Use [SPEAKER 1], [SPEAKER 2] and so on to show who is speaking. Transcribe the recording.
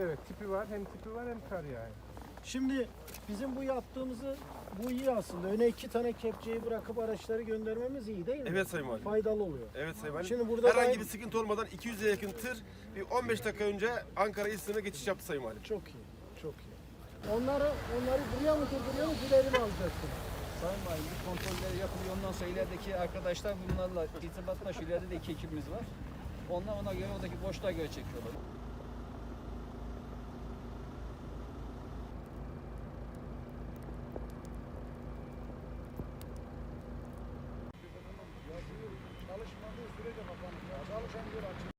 [SPEAKER 1] Evet tipi var hem tipi var hem kar yani.
[SPEAKER 2] Şimdi bizim bu yaptığımızı bu iyi aslında. Öne iki tane kepçeyi bırakıp araçları göndermemiz iyi değil mi?
[SPEAKER 3] Evet Sayın Valim.
[SPEAKER 2] Faydalı oluyor.
[SPEAKER 3] Evet Sayın Valim.
[SPEAKER 2] Şimdi burada
[SPEAKER 3] Herhangi bir sıkıntı olmadan 200'e yakın tır bir 15 dakika önce Ankara İstin'e geçiş yaptı Sayın Valim.
[SPEAKER 2] Çok iyi. Çok iyi. Onları onları buraya mı durduruyorsunuz, ileri mi alacaksınız?
[SPEAKER 4] Sayın Valim bu kontrolleri yapılıyor. Ondan sonra ilerideki arkadaşlar bunlarla irtibatlaşıyor. İleride de iki ekibimiz var. Onlar ona göre oradaki boşluğa göre çekiyorlar. Şuraya da.